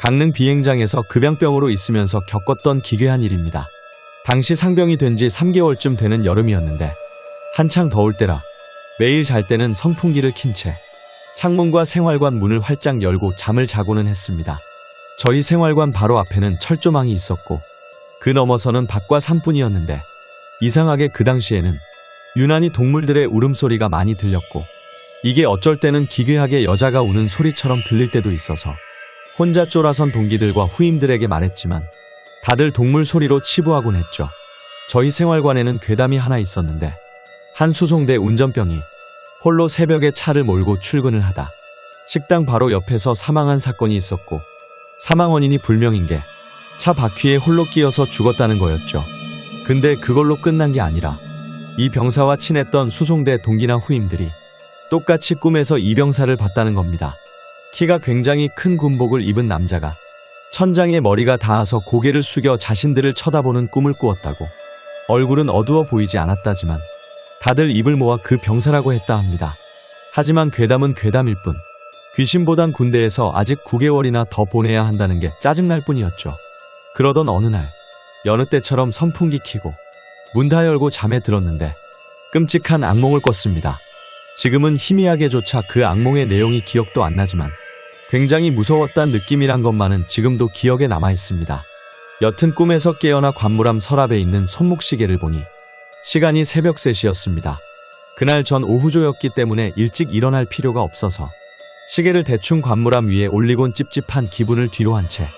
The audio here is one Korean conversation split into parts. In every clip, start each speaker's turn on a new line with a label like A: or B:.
A: 강릉 비행장에서 급양병으로 있으면서 겪었던 기괴한 일입니다. 당시 상병이 된 지 3개월쯤 되는 여름이었는데 한창 더울 때라 매일 잘 때는 선풍기를 킨 채 창문과 생활관 문을 활짝 열고 잠을 자고는 했습니다. 저희 생활관 바로 앞에는 철조망이 있었고 그 너머서는 밭과 산뿐이었는데 이상하게 그 당시에는 유난히 동물들의 울음소리가 많이 들렸고 이게 어쩔 때는 기괴하게 여자가 우는 소리처럼 들릴 때도 있어서 혼자 쫄아선 동기들과 후임들에게 말했지만 다들 동물 소리로 치부하곤 했죠. 저희 생활관에는 괴담이 하나 있었는데 한 수송대 운전병이 홀로 새벽에 차를 몰고 출근을 하다 식당 바로 옆에서 사망한 사건이 있었고 사망 원인이 불명인 게 차 바퀴에 홀로 끼어서 죽었다는 거였죠. 근데 그걸로 끝난 게 아니라 이 병사와 친했던 수송대 동기나 후임들이 똑같이 꿈에서 이 병사를 봤다는 겁니다. 키가 굉장히 큰 군복을 입은 남자가 천장에 머리가 닿아서 고개를 숙여 자신들을 쳐다보는 꿈을 꾸었다고. 얼굴은 어두워 보이지 않았다지만 다들 입을 모아 그 병사라고 했다 합니다. 하지만 괴담은 괴담일 뿐 귀신보단 군대에서 아직 9개월이나 더 보내야 한다는 게 짜증날 뿐이었죠. 그러던 어느 날 여느 때처럼 선풍기 켜고 문 다 열고 잠에 들었는데 끔찍한 악몽을 꿨습니다. 지금은 희미하게조차 그 악몽의 내용이 기억도 안 나지만 굉장히 무서웠단 느낌이란 것만은 지금도 기억에 남아 있습니다. 여튼 꿈에서 깨어나 관무람 서랍에 있는 손목시계를 보니 시간이 새벽 3시였습니다. 그날 전 오후조였기 때문에 일찍 일어날 필요가 없어서 시계를 대충 관무람 위에 올리곤 찝찝한 기분을 뒤로 한 채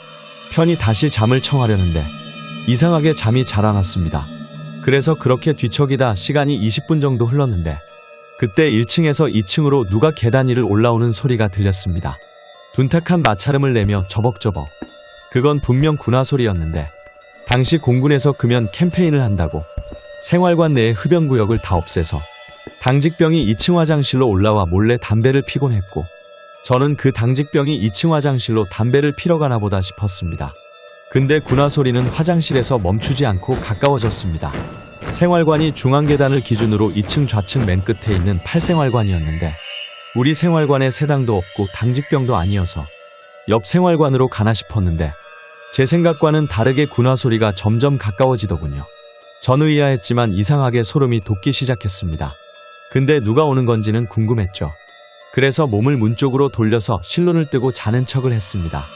A: 편히 다시 잠을 청하려는데 이상하게 잠이 잘 안 왔습니다. 그래서 그렇게 뒤척이다 시간이 20분 정도 흘렀는데 그때 1층에서 2층으로 누가 계단 위를 올라오는 소리가 들렸습니다. 둔탁한 마찰음을 내며 저벅저벅. 그건 분명 군화 소리였는데 당시 공군에서 금연 캠페인을 한다고 생활관 내의 흡연구역을 다 없애서 당직병이 2층 화장실로 올라와 몰래 담배를 피곤 했고 저는 그 당직병이 2층 화장실로 담배를 피러 가나 보다 싶었습니다. 근데 군화 소리는 화장실에서 멈추지 않고 가까워졌습니다. 생활관이 중앙 계단을 기준으로 2층 좌측 맨 끝에 있는 8생활관이었는데 우리 생활관에 세당도 없고 당직병도 아니어서 옆 생활관으로 가나 싶었는데 제 생각과는 다르게 군화 소리가 점점 가까워지더군요. 전 의아했지만 이상하게 소름이 돋기 시작했습니다. 근데 누가 오는 건지는 궁금했죠. 그래서 몸을 문 쪽으로 돌려서 실눈을 뜨고 자는 척을 했습니다.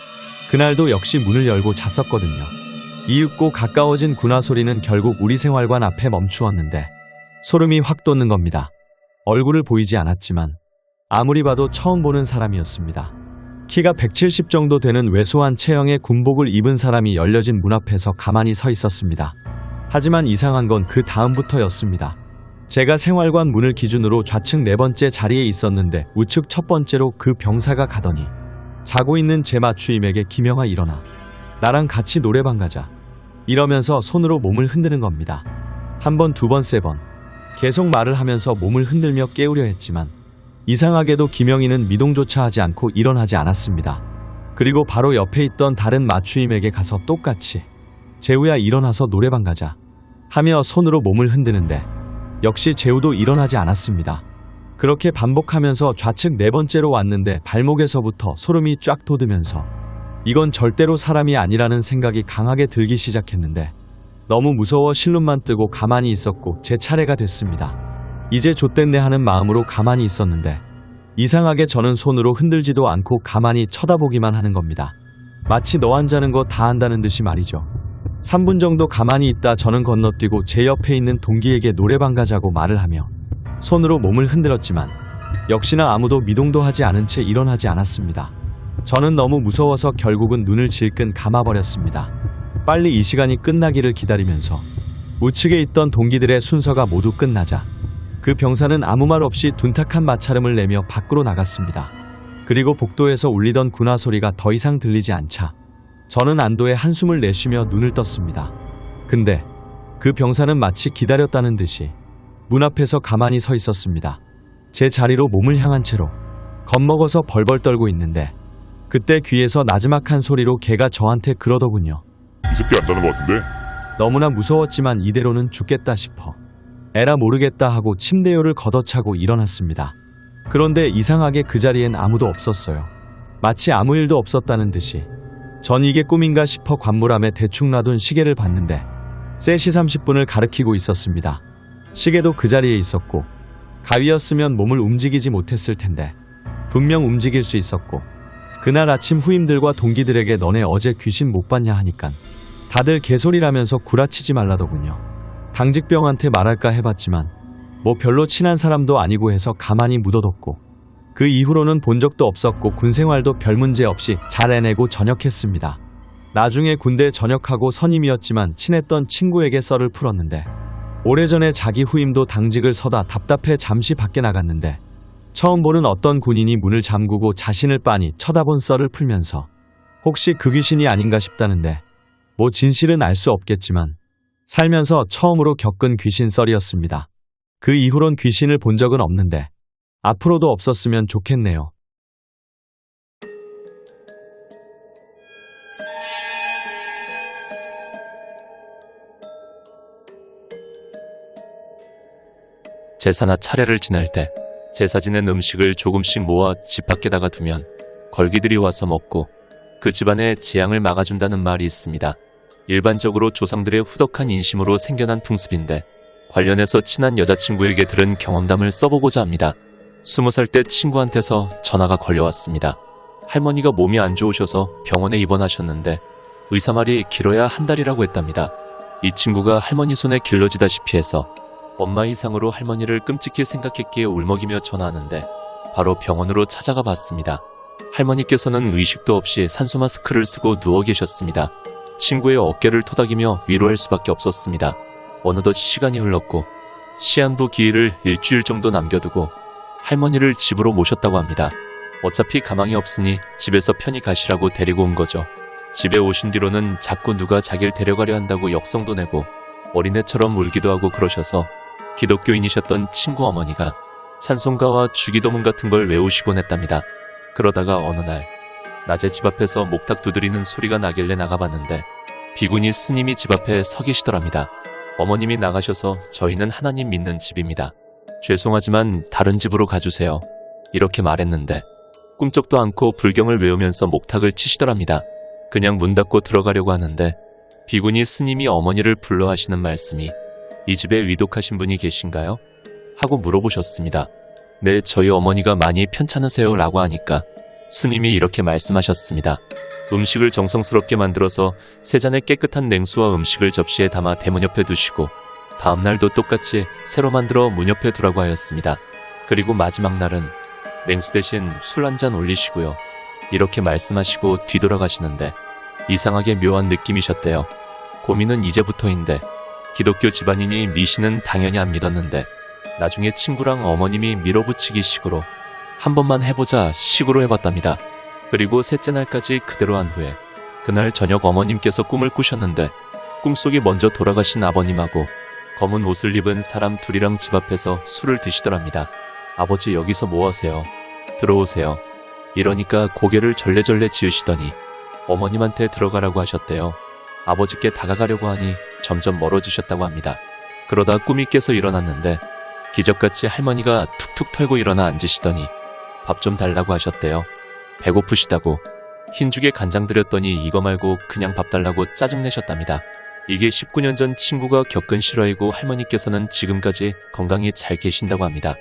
A: 그날도 역시 문을 열고 잤었거든요. 이윽고 가까워진 군화 소리는 결국 우리 생활관 앞에 멈추었는데 소름이 확 돋는 겁니다. 얼굴을 보이지 않았지만 아무리 봐도 처음 보는 사람이었습니다. 키가 170 정도 되는 왜소한 체형의 군복을 입은 사람이 열려진 문 앞에서 가만히 서 있었습니다. 하지만 이상한 건 그 다음부터였습니다. 제가 생활관 문을 기준으로 좌측 네 번째 자리에 있었는데 우측 첫 번째로 그 병사가 가더니 자고 있는 제 맞추임에게 김영아 일어나 나랑 같이 노래방 가자 이러면서 손으로 몸을 흔드는 겁니다. 한 번, 두 번, 세 번 계속 말을 하면서 몸을 흔들며 깨우려 했지만 이상하게도 김영희는 미동조차 하지 않고 일어나지 않았습니다. 그리고 바로 옆에 있던 다른 맞추임에게 가서 똑같이 재우야 일어나서 노래방 가자 하며 손으로 몸을 흔드는데 역시 재우도 일어나지 않았습니다. 그렇게 반복하면서 좌측 네 번째로 왔는데 발목에서부터 소름이 쫙 돋으면서 이건 절대로 사람이 아니라는 생각이 강하게 들기 시작했는데 너무 무서워 실눈만 뜨고 가만히 있었고 제 차례가 됐습니다. 이제 좆됐네 하는 마음으로 가만히 있었는데 이상하게 저는 손으로 흔들지도 않고 가만히 쳐다보기만 하는 겁니다. 마치 너 앉자는 거 다 한다는 듯이 말이죠. 3분 정도 가만히 있다 저는 건너뛰고 제 옆에 있는 동기에게 노래방 가자고 말을 하며 손으로 몸을 흔들었지만 역시나 아무도 미동도 하지 않은 채 일어나지 않았습니다. 저는 너무 무서워서 결국은 눈을 질끈 감아버렸습니다. 빨리 이 시간이 끝나기를 기다리면서 우측에 있던 동기들의 순서가 모두 끝나자 그 병사는 아무 말 없이 둔탁한 마찰음을 내며 밖으로 나갔습니다. 그리고 복도에서 울리던 군화 소리가 더 이상 들리지 않자 저는 안도의 한숨을 내쉬며 눈을 떴습니다. 근데 그 병사는 마치 기다렸다는 듯이 문 앞에서 가만히 서 있었습니다. 제 자리로 몸을 향한 채로 겁먹어서 벌벌 떨고 있는데 그때 귀에서 나지막한 소리로 걔가 저한테 그러더군요.
B: 이 새끼 안 자는 것 같은데?
A: 너무나 무서웠지만 이대로는 죽겠다 싶어 에라 모르겠다 하고 침대요를 걷어차고 일어났습니다. 그런데 이상하게 그 자리엔 아무도 없었어요. 마치 아무 일도 없었다는 듯이 전 이게 꿈인가 싶어 관물함에 대충 놔둔 시계를 봤는데 3시 30분을 가리키고 있었습니다. 시계도 그 자리에 있었고 가위였으면 몸을 움직이지 못했을 텐데 분명 움직일 수 있었고 그날 아침 후임들과 동기들에게 너네 어제 귀신 못 봤냐 하니깐 다들 개소리라면서 구라치지 말라더군요. 당직병한테 말할까 해봤지만 뭐 별로 친한 사람도 아니고 해서 가만히 묻어뒀고 그 이후로는 본 적도 없었고 군 생활도 별 문제 없이 잘 해내고 전역했습니다. 나중에 군대 전역하고 선임이었지만 친했던 친구에게 썰을 풀었는데 오래전에 자기 후임도 당직을 서다 답답해 잠시 밖에 나갔는데 처음 보는 어떤 군인이 문을 잠그고 자신을 빤히 쳐다본 썰을 풀면서 혹시 그 귀신이 아닌가 싶다는데 뭐 진실은 알 수 없겠지만 살면서 처음으로 겪은 귀신 썰이었습니다. 그 이후론 귀신을 본 적은 없는데 앞으로도 없었으면 좋겠네요.
B: 제사나 차례를 지낼 때 제사 지낸 음식을 조금씩 모아 집 밖에다가 두면 걸기들이 와서 먹고 그 집안의 재앙을 막아준다는 말이 있습니다. 일반적으로 조상들의 후덕한 인심으로 생겨난 풍습인데 관련해서 친한 여자친구에게 들은 경험담을 써보고자 합니다. 스무 살때 친구한테서 전화가 걸려왔습니다. 할머니가 몸이 안 좋으셔서 병원에 입원하셨는데 의사 말이 길어야 한 달이라고 했답니다. 이 친구가 할머니 손에 길러지다시피 해서 엄마 이상으로 할머니를 끔찍히 생각했기에 울먹이며 전화하는데 바로 병원으로 찾아가 봤습니다. 할머니께서는 의식도 없이 산소 마스크를 쓰고 누워 계셨습니다. 친구의 어깨를 토닥이며 위로할 수밖에 없었습니다. 어느덧 시간이 흘렀고 시한부 기일을 일주일 정도 남겨두고 할머니를 집으로 모셨다고 합니다. 어차피 가망이 없으니 집에서 편히 가시라고 데리고 온 거죠. 집에 오신 뒤로는 자꾸 누가 자기를 데려가려 한다고 역성도 내고 어린애처럼 울기도 하고 그러셔서 기독교인이셨던 친구 어머니가 찬송가와 주기도문 같은 걸 외우시곤 했답니다. 그러다가 어느 날 낮에 집 앞에서 목탁 두드리는 소리가 나길래 나가봤는데 비구니 스님이 집 앞에 서 계시더랍니다. 어머님이 나가셔서 저희는 하나님 믿는 집입니다. 죄송하지만 다른 집으로 가주세요. 이렇게 말했는데 꿈쩍도 않고 불경을 외우면서 목탁을 치시더랍니다. 그냥 문 닫고 들어가려고 하는데 비구니 스님이 어머니를 불러 하시는 말씀이 이 집에 위독하신 분이 계신가요? 하고 물어보셨습니다. 네, 저희 어머니가 많이 편찮으세요 라고 하니까 스님이 이렇게 말씀하셨습니다. 음식을 정성스럽게 만들어서 세 잔의 깨끗한 냉수와 음식을 접시에 담아 대문 옆에 두시고 다음날도 똑같이 새로 만들어 문 옆에 두라고 하였습니다. 그리고 마지막 날은 냉수 대신 술 한 잔 올리시고요. 이렇게 말씀하시고 뒤돌아가시는데 이상하게 묘한 느낌이셨대요. 고민은 이제부터인데 기독교 집안이니 미신은 당연히 안 믿었는데 나중에 친구랑 어머님이 밀어붙이기 식으로 한 번만 해보자 식으로 해봤답니다. 그리고 셋째 날까지 그대로 한 후에 그날 저녁 어머님께서 꿈을 꾸셨는데 꿈속에 먼저 돌아가신 아버님하고 검은 옷을 입은 사람 둘이랑 집 앞에서 술을 드시더랍니다. 아버지 여기서 뭐 하세요? 들어오세요. 이러니까 고개를 절레절레 지으시더니 어머님한테 들어가라고 하셨대요. 아버지께 다가가려고 하니 점점 멀어지셨다고 합니다. 그러다 꿈이 깨서 일어났는데 기적같이 할머니가 툭툭 털고 일어나 앉으시더니 밥 좀 달라고 하셨대요. 배고프시다고 흰죽에 간장 드렸더니 이거 말고 그냥 밥 달라고 짜증내셨답니다. 이게 19년 전 친구가 겪은 실화이고 할머니께서는 지금까지 건강히 잘 계신다고 합니다.